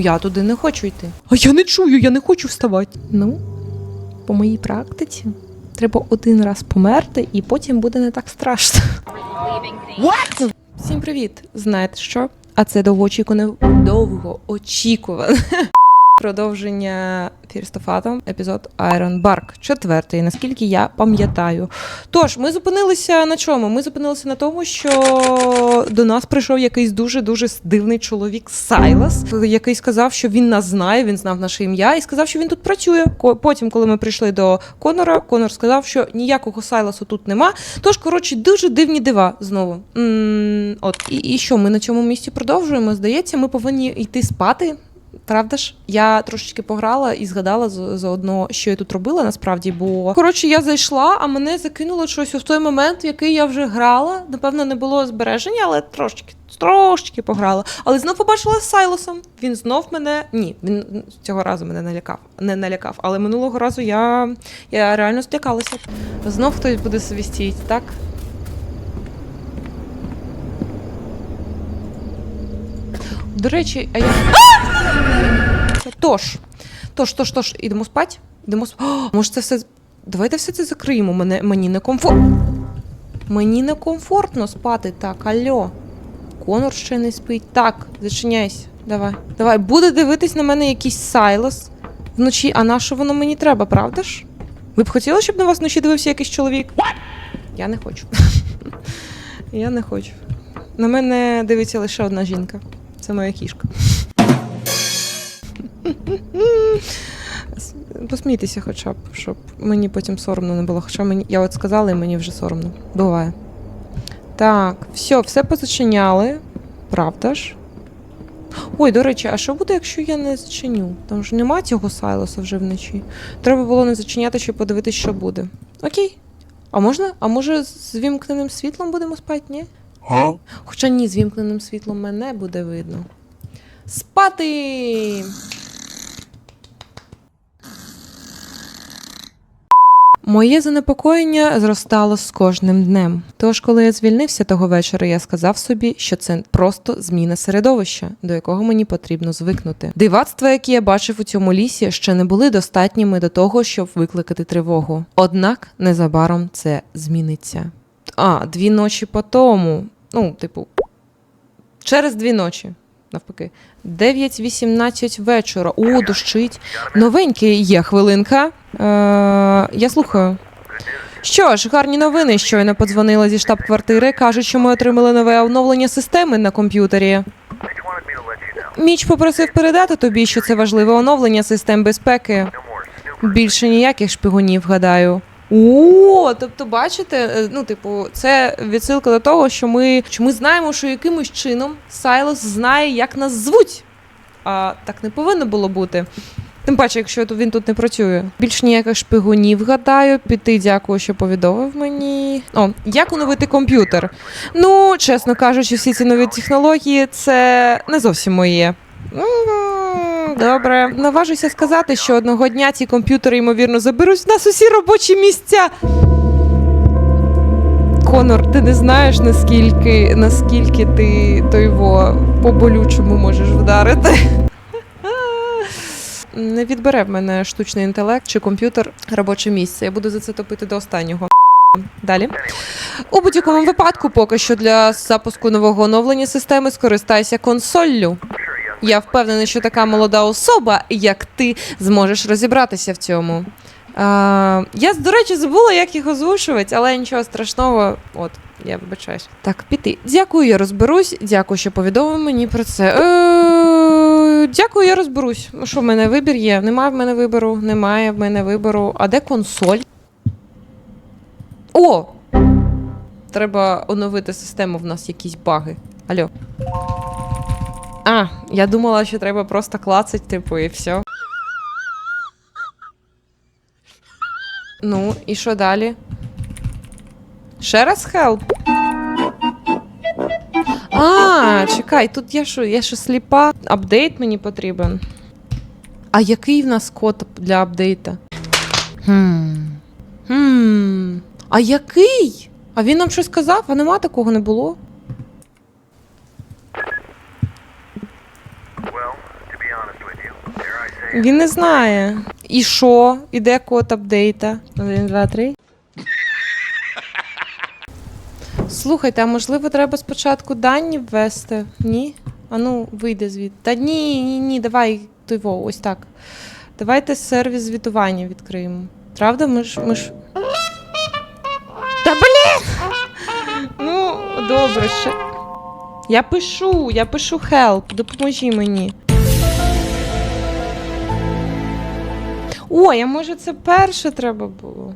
Я туди не хочу йти. А я не чую, я не хочу вставати. Ну, по моїй практиці, треба один раз померти, і потім буде не так страшно. What? Всім привіт! Знаєте що? А це довгоочікуване довгоочікуване довго Feast of Atom, епізод Iron Bark, четвертий, наскільки я пам'ятаю. Тож, ми зупинилися на чому? Ми зупинилися на тому, що до нас прийшов якийсь дуже-дуже дивний чоловік Сайлас, який сказав, що він нас знає, він знав наше ім'я, і сказав, що він тут працює. Потім, коли ми прийшли до Конора, Конор сказав, що ніякого Сайласу тут нема. Тож, коротше, дуже дивні дива знову. м от, і, і що, ми на цьому місці продовжуємо? Здається, ми повинні йти спати. Правда ж, я трошечки пограла і згадала заодно, що я тут робила насправді. Бо коротше, я зайшла, а мене закинуло щось у той момент, в який я вже грала. Напевно, не було збереження, але трошечки, трошечки пограла. Але знов побачила з Сайлосом. Він знов мене. Ні, він цього разу мене налякав. Не налякав. Але минулого разу я, я реально злякалася. Знов хтось буде свистіти, так? До речі, а я. Тож, тож, тож, тож, ідемо спати? Ідемо спати. Може, це все. Давайте все це закриємо. Мене, мені не комфортно. Мені не комфортно спати так, альо. Конор ще не спить. Так, зачиняйся. Давай. Давай, буде дивитись на мене якийсь Сайлос вночі, а на що воно мені треба, правда ж? Ви б хотіли, щоб на вас вночі дивився якийсь чоловік? Я не хочу. Я не хочу. На мене дивиться лише одна жінка. Це моя кішка. Посмійтеся хоча б, щоб мені потім соромно не було. Хоча мені, я от сказала, і мені вже соромно. Буває. Так, все, все позачиняли. Правда ж? Ой, до речі, а що буде, якщо я не зачиню? Там ж нема цього Сайлоса вже вночі. Треба було не зачиняти, щоб подивитися, що буде. Окей. А можна? А може з вімкненим світлом будемо спати, ні? Huh? Хоча ні, з вімкненим світлом мене буде видно. Спати! Моє занепокоєння зростало з кожним днем. Тож, коли я звільнився того вечора, я сказав собі, що це просто зміна середовища, до якого мені потрібно звикнути. Дивацтва, які я бачив у цьому лісі, ще не були достатніми до того, щоб викликати тривогу. Однак незабаром це зміниться. А, дві ночі по тому. Ну, типу, через дві ночі, навпаки. 9.18 вечора. О, дощить. Новенький є хвилинка. Е, я слухаю. Що ж, гарні новини. Щойно подзвонила зі штаб-квартири. Кажуть, що ми отримали нове оновлення системи на комп'ютері. Міч попросив передати тобі, що це важливе оновлення систем безпеки. Більше ніяких шпигунів, гадаю. О, тобто, бачите, е, ну, типу, це відсилка до того, що ми, що ми знаємо, що якимось чином Сайлос знає, як нас звуть. А так не повинно було бути. Тим паче, якщо він тут не працює. Більш ніяких шпигунів, гадаю, піти, дякую, що повідомив мені. О, як оновити комп'ютер? Ну, чесно кажучи, всі ці нові технології це не зовсім моє. Добре, наважуся сказати, що одного дня ці комп'ютери, ймовірно, заберуть в нас усі робочі місця. Конор, ти не знаєш, наскільки, наскільки ти во по-болючому можеш вдарити. Не відбере в мене штучний інтелект чи комп'ютер робоче місце. Я буду за це топити до останнього. Далі. У будь-якому випадку, поки що для запуску нового оновлення системи скористайся консоллю. Я впевнений, що така молода особа, як ти, зможеш розібратися в цьому. А, я, до речі, забула, як їх озвучувати, але нічого страшного. От, я вибачаюсь. Так, піти. Дякую, я розберусь. Дякую, що повідомив мені про це. Е, дякую, я розберусь. Що в мене вибір є? Немає в мене вибору, немає в мене вибору. А де консоль? О! Треба оновити систему, в нас якісь баги. Алло. А, я думала, що треба просто клацать, типу, і все. Ну, і що далі? Ще раз help? А, чекай, тут я що, я що сліпа? Апдейт мені потрібен. А який в нас код для апдейта? Хм. Хм. А який? А він нам щось сказав, а нема такого не було. Він не знає. І що? Іде код апдейта? Один, два, три. Слухайте, а можливо, треба спочатку дані ввести? Ні? А ну, вийде звідти. Та ні, ні, ні, давай той во, ось так. Давайте сервіс звітування відкриємо. Правда, ми ж. Ми ж... Та блін! Ну, добре, ще. Я пишу, я пишу help, допоможі мені. Ой, а може це перше треба було?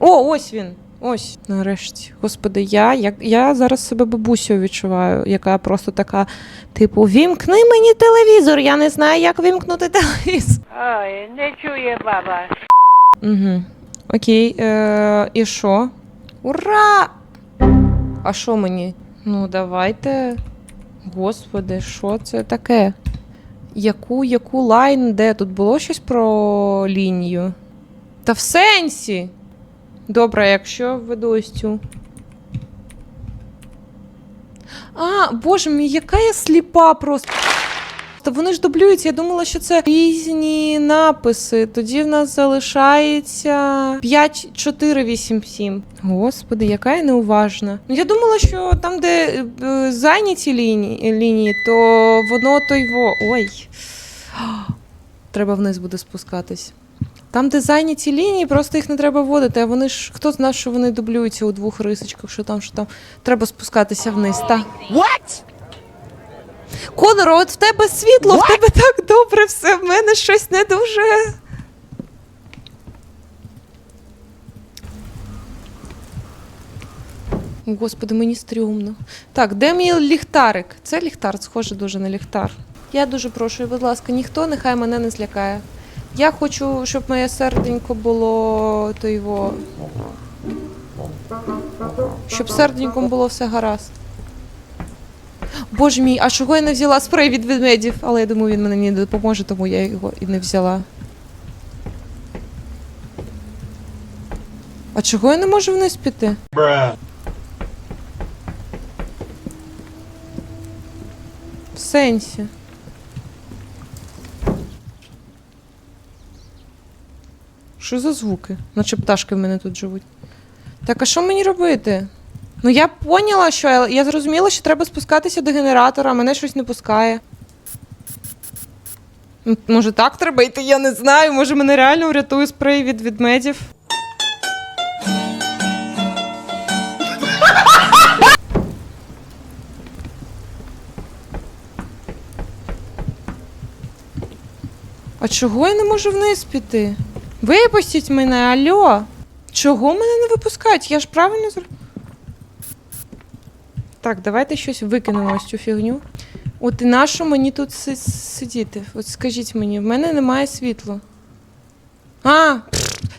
О, ось він. Ось, нарешті. Господи, я, я, я зараз себе бабусею відчуваю, яка просто така, типу, вімкни мені телевізор. Я не знаю, як вімкнути телевізор. Ой, не чує баба. Угу. Окей. Е, і що? Ура! А що мені? Ну, давайте. Господи, що це таке? Яку, яку лайн, де тут було щось про лінію? Та в сенсі. Добре, якщо введу ось цю. А, боже мій, яка я сліпа просто. Та вони ж дублюються. Я думала, що це різні написи. Тоді в нас залишається 5, 4, 8, 7. Господи, яка я неуважна. Ну я думала, що там, де е, зайняті лінії, лінії, то воно то й во. Ой. Треба вниз буде спускатись. Там, де зайняті лінії, просто їх не треба вводити, а вони ж хто знає, що вони дублюються у двох рисочках, що там, що там. Треба спускатися вниз. Та. What? Конор, от в тебе світло, в тебе так добре все, в мене щось не дуже. Господи, мені стрьомно. Так, де мій ліхтарик? Це ліхтар, схоже дуже на ліхтар. Я дуже прошу, будь ласка, ніхто нехай мене не злякає. Я хочу, щоб моє серденько було то його. Щоб серденьком було все гаразд. Боже мій, а чого я не взяла спрей від ведмедів? Але я думаю, він мені не допоможе, тому я його і не взяла. А чого я не можу вниз піти? В сенсі. Що за звуки? Наче пташки в мене тут живуть. Так, а що мені робити? Ну я поняла, що я, я зрозуміла, що треба спускатися до генератора, мене щось не пускає. Може так треба йти, я не знаю. Може мене реально врятує спрей від ведмедів. А чого я не можу вниз піти? Випустіть мене, алло! Чого мене не випускають? Я ж правильно зр... Так, давайте щось викинемо ось цю фігню. От і на що мені тут си- сидіти? От скажіть мені, в мене немає світла. А,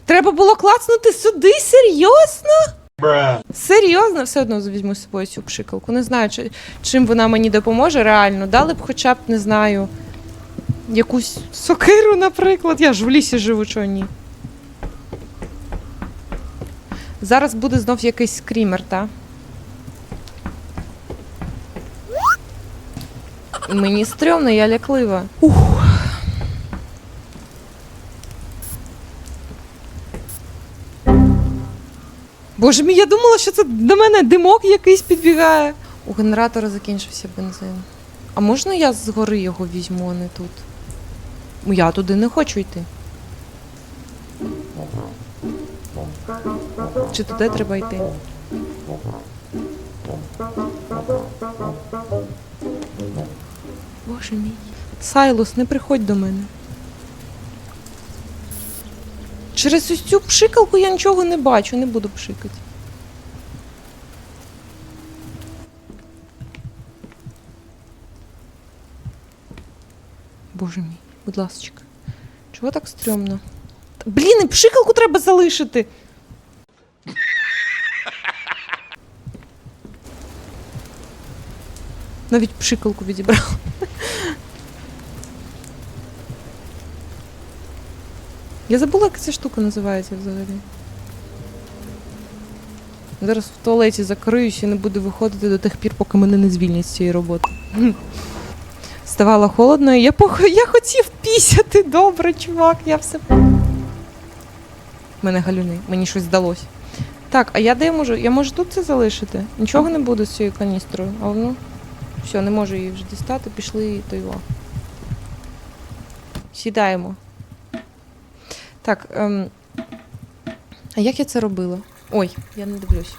треба було клацнути сюди, серйозно? Серйозно, все одно візьму з собою цю пшикалку. Не знаю, чи, чим вона мені допоможе реально. Дали б хоча б, не знаю, якусь сокиру, наприклад. Я ж в лісі живу, чого ні. Зараз буде знов якийсь скрімер, та? Мені стрьомно, я ляклива. Ух. Боже мій, я думала, що це до мене димок якийсь підбігає. У генератора закінчився бензин. А можна я згори його візьму, а не тут? Ну, Я туди не хочу йти. Чи туди треба йти? Боже мій. Сайлус, не приходь до мене. Через ось цю пшикалку я нічого не бачу, не буду пшикати. Боже мій, будь ласочка. Чого так стрьомно? Блін, і пшикалку треба залишити. Навіть пшикалку відібрав. Я забула, як ця штука називається взагалі. Зараз в туалеті закриюсь і не буду виходити до тих пір, поки мене не звільнять з цієї роботи. Ставало холодно, і я пох... я хотів пісяти. Добре, чувак, я все. Мене галюни, мені щось здалось. Так, а я де можу? Я можу тут це залишити? Нічого не буде з цією каністрою. А ну, все, не можу її вже дістати, пішли то його. Сідаємо. Так, ем... а як я це робила? Ой, я не дивлюсь.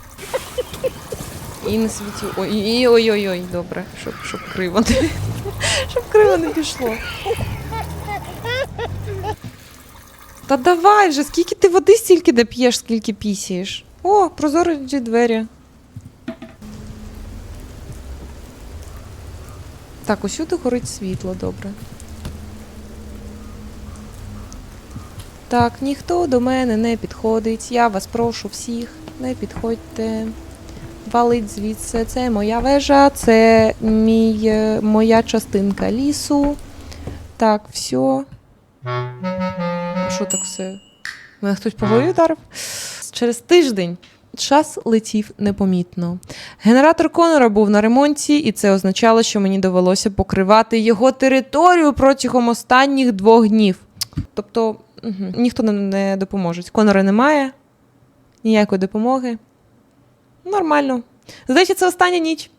І не світів. Ой, ой-ой-ой, добре, щоб, щоб криво не, щоб криво не пішло. Та давай вже, скільки ти води стільки не п'єш, скільки пісієш. О, прозорі двері. Так, усюди горить світло, добре. Так, ніхто до мене не підходить. Я вас прошу всіх, не підходьте. Валить звідси. Це моя вежа, це мій, е, моя частинка лісу. Так, все. Що так все? Мене хтось по голові ударив? Через тиждень час летів непомітно. Генератор Конора був на ремонті, і це означало, що мені довелося покривати його територію протягом останніх двох днів. Тобто угу, ніхто нам не допоможе. Конора немає, ніякої допомоги. Нормально. Здається, це остання ніч.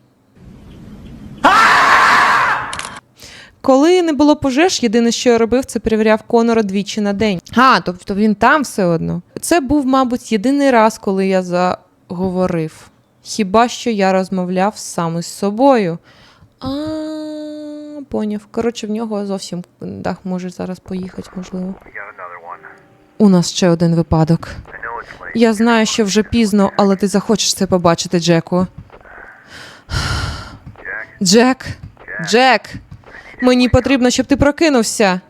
Коли не було пожеж, єдине, що я робив, це перевіряв Конора двічі на день. А, тобто він там все одно. Це був, мабуть, єдиний раз, коли я заговорив. Хіба що я розмовляв саме з собою. А, поняв. Коротше, в нього зовсім дах може зараз поїхати, можливо. One. У нас ще один випадок. Я знаю, що вже пізно, але ти захочеш це побачити, Джеку. Джек, Джек, мені потрібно, щоб ти прокинувся.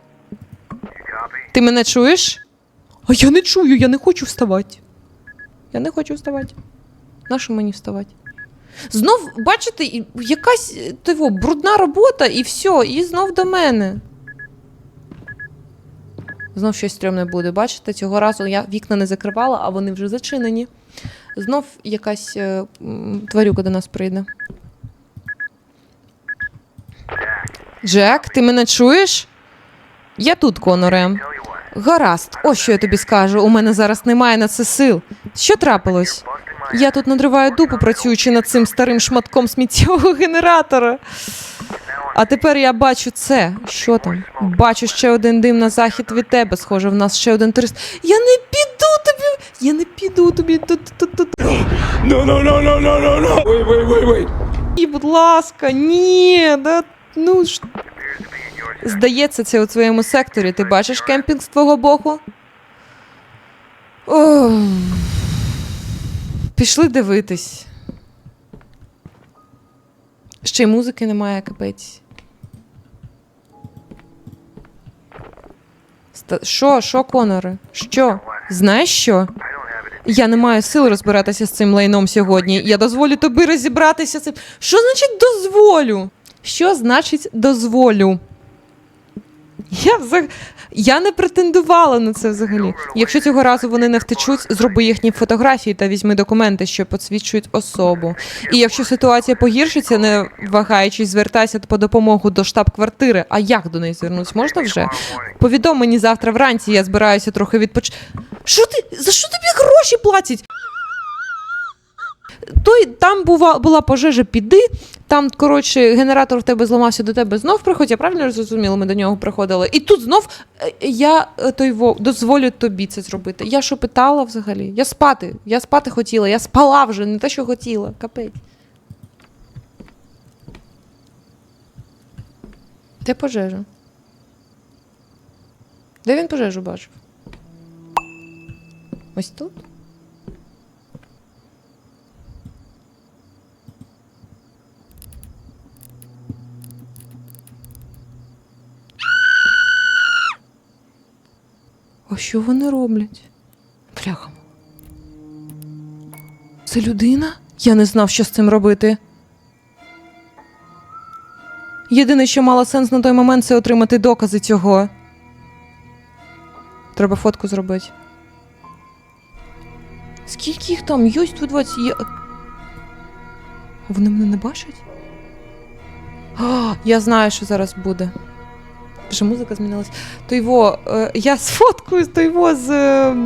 Ти мене чуєш? А я не чую, я не хочу вставати. Я не хочу вставати. Нащо мені вставати? Знов, бачите, якась е, тиво, брудна робота, і все, і знов до мене. Знов щось стрьомне буде. Бачите, цього разу я вікна не закривала, а вони вже зачинені. Знов якась е, тварюка до нас прийде. Джек, ти мене чуєш? Я тут, Коноре. Гаразд, ось що я тобі скажу. У мене зараз немає на це сил. Що трапилось? Я тут надриваю дупу, працюючи над цим старим шматком сміттєвого генератора. А тепер я бачу це. Що там? Бачу ще один дим на захід від тебе. Схоже, в нас ще один турист. Я не піду тобі! Я не піду тобі. Тут, тут, тут. No, no, no, no, no, no, no. Wait, wait, wait, wait. Ні, будь ласка, ні. Да, ну ж. Здається, це у твоєму секторі. Ти бачиш кемпінг з твого боку? Ох. Пішли дивитись. Ще й музики немає, капець. Ста- Що, що, Коноре? Що? Знаєш що? Я не маю сил розбиратися з цим лайном сьогодні. Я дозволю тобі розібратися з цим. Що значить дозволю? Що значить дозволю? Я, взаг... я не претендувала на це взагалі. Якщо цього разу вони не втечуть, зроби їхні фотографії та візьми документи, що посвідчують особу. І якщо ситуація погіршиться, не вагаючись, звертайся по допомогу до штаб-квартири. А як до неї звернусь? Можна вже? Повідом мені завтра вранці, я збираюся трохи відпоч... Що ти? За що тобі гроші платять? Той там бува, була пожежа, піди. Там, коротше, генератор в тебе зламався до тебе знов приходь. Я правильно зрозуміла, ми до нього приходили. І тут знов е, я е, той во, дозволю тобі це зробити. Я що питала взагалі? Я спати. Я спати хотіла, я спала вже, не те, що хотіла. Капець. Де пожежа? Де він пожежу бачив? Ось тут? Що вони роблять? Бляха. Це людина? Я не знав, що з цим робити. Єдине, що мало сенс на той момент, це отримати докази цього. Треба фотку зробити. Скільки їх там? Йось тут 20 є. Вони мене не бачать? О, я знаю, що зараз буде. Вже музика змінилась. То його, е, я сфоткаю то його з. Е,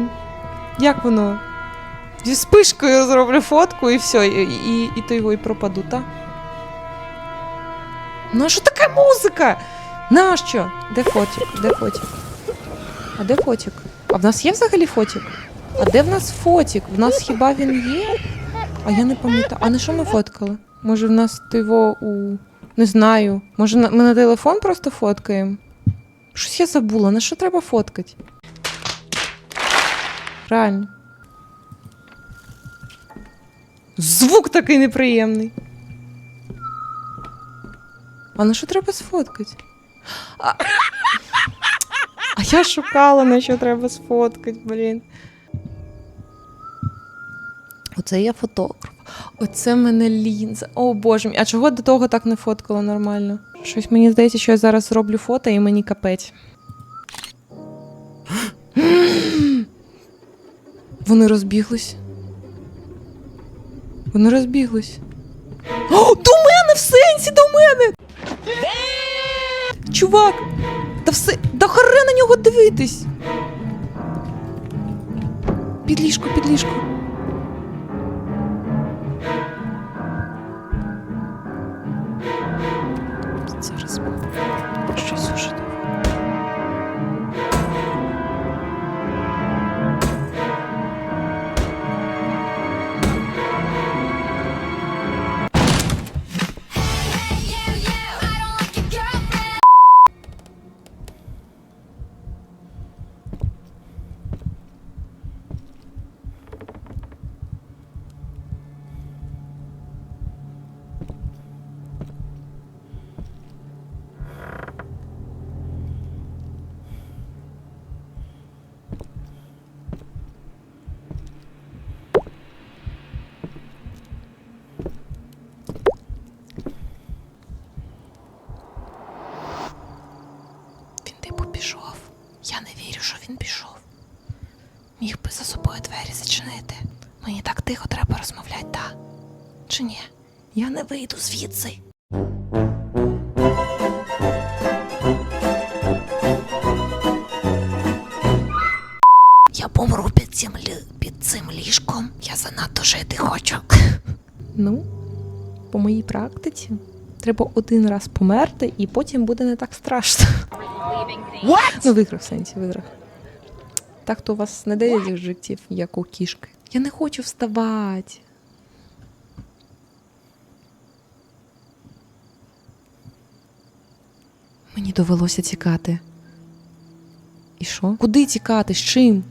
як воно? Зі спишкою зроблю фотку і все, і, і, і то його і пропаду, так? Ну а що така музика? Нащо? Де фотик? Де фотик? А де фотик? А в нас є взагалі фотик? А де в нас фотик? В нас хіба він є? А я не пам'ятаю. А на що ми фоткали? Може, в нас його у. Не знаю. Може, ми на телефон просто фоткаємо? Щось я забула, на що треба фоткати? Реально. Звук такий неприємний. А на що треба сфоткати? А, а я шукала, на що треба сфоткати, блін. Оце я фотограф. Оце мене лінза. О боже мій. А чого до того так не фоткала нормально? Щось мені здається, що я зараз роблю фото і мені капець. Вони розбіглись. Вони розбіглись. О, до мене в сенсі, до мене! Чувак! Та все. Да харе на нього дивитись! Під ліжко, під ліжко. Зараз Чи? Я не вийду звідси. Я помру під цим, під цим ліжком. Я занадто жити хочу. Ну, по моїй практиці, треба один раз померти, і потім буде не так страшно. Ну, виграв сенсі, виграв. Так то у вас не дається життів, як у кішки. Я не хочу вставати. Довелося тікати. І що? Куди тікати? З чим?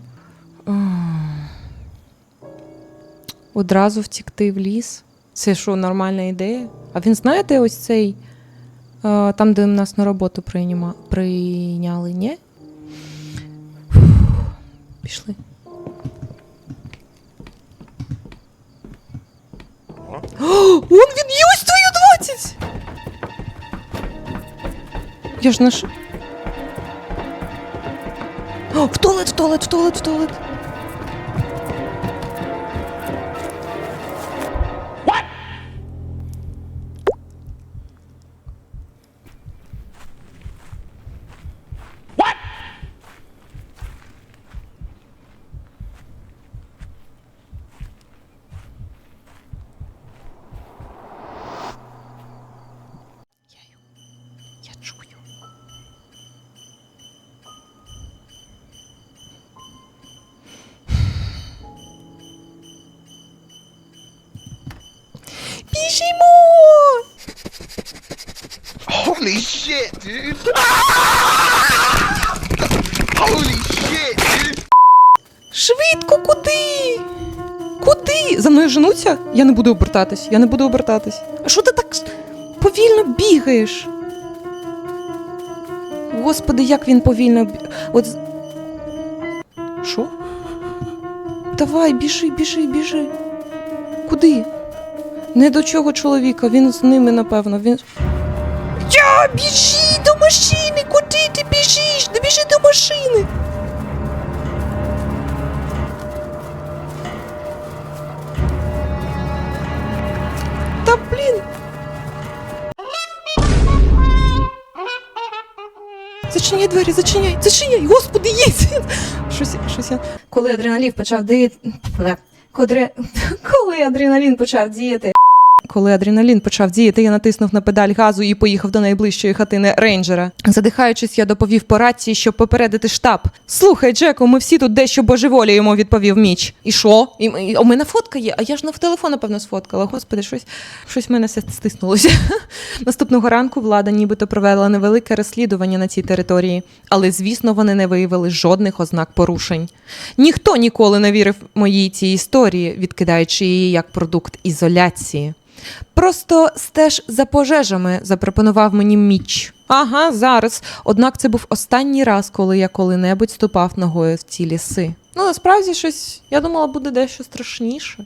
Одразу втікти в ліс. Це що, нормальна ідея? А він знаєте, ось цей, там, де нас на роботу прийняма, прийняли, ні? Фух. Пішли. О, он він Я ж наш. В туалет, в туалет, в туалет, в туалет. Shit, dude! Holy shit, dude! Швидко, куди? Куди? За мною женуться? Я не буду обертатись, я не буду обертатись. А що ти так повільно бігаєш? Господи, як він повільно бі... От... Що? Давай, біжи, біжи, біжи. Куди? Не до чого чоловіка, він з ними, напевно. Він. Аня, біжи до машини! Куди ти біжиш? Не біжи до машини! Та блін! Зачиняй двері, зачиняй, зачиняй, господи, їй! Щось, щось я... Коли адреналін почав діяти... Коли... Коли адреналін почав діяти... Коли адреналін почав діяти, я натиснув на педаль газу і поїхав до найближчої хатини рейнджера. Задихаючись, я доповів по рації, щоб попередити штаб. Слухай, Джеку, ми всі тут дещо божеволіємо, відповів Міч. І що? І, і, у мене фотка є, а я ж на телефон, напевно, сфоткала. Господи, щось, щось в мене все стиснулося. Наступного ранку влада нібито провела невелике розслідування на цій території, але звісно, вони не виявили жодних ознак порушень. Ніхто ніколи не вірив моїй цій історії, відкидаючи її як продукт ізоляції. Просто стеж за пожежами запропонував мені міч. Ага, зараз. Однак це був останній раз, коли я коли-небудь ступав ногою в ці ліси. Ну, насправді щось, я думала, буде дещо страшніше.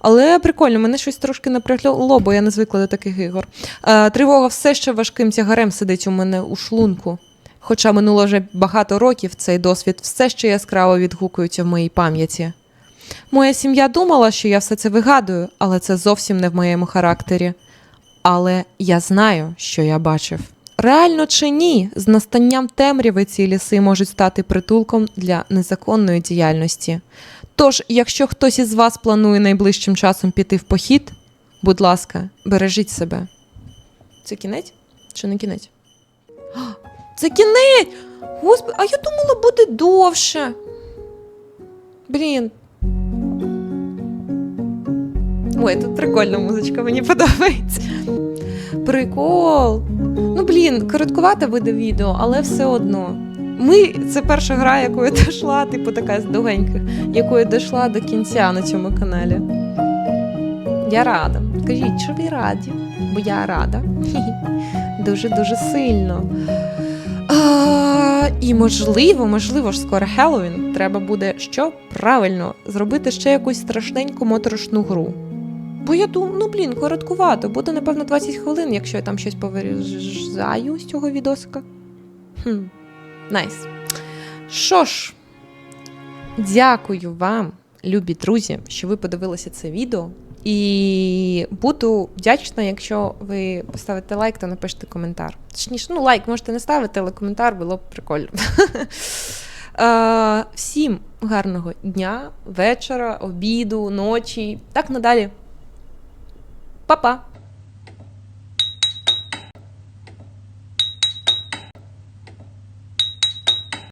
Але прикольно, мене щось трошки напрягло, бо я не звикла до таких ігор. Е, тривога все ще важким тягарем сидить у мене у шлунку. Хоча минуло вже багато років, цей досвід все ще яскраво відгукується в моїй пам'яті. Моя сім'я думала, що я все це вигадую, але це зовсім не в моєму характері. Але я знаю, що я бачив. Реально чи ні, з настанням темряви ці ліси можуть стати притулком для незаконної діяльності. Тож, якщо хтось із вас планує найближчим часом піти в похід, будь ласка, бережіть себе. Це кінець чи не кінець? Це кінець! Господи, а я думала, буде довше. Блін. Ой, тут прикольна музичка, мені подобається. Прикол. Ну, блін, короткувате буде відео, але все одно. Ми це перша гра, яку я дійшла, типу така з довгеньких, яку я дійшла до кінця на цьому каналі. Я рада. Кажіть, що ви раді? Бо я рада. Дуже-дуже сильно. А, і можливо, можливо ж скоро Хеллоуін. Треба буде що правильно зробити ще якусь страшненьку моторошну гру. Бо я думаю, ну блін, короткувато. Буде, напевно, 20 хвилин, якщо я там щось повирізаю з цього відосика. Хм, найс. Що ж, дякую вам, любі друзі, що ви подивилися це відео. І буду вдячна, якщо ви поставите лайк та напишете коментар. Точніше, ну лайк можете не ставити, але коментар було б прикольно. Е, Всім гарного дня, вечора, обіду, ночі, так надалі. Па-па!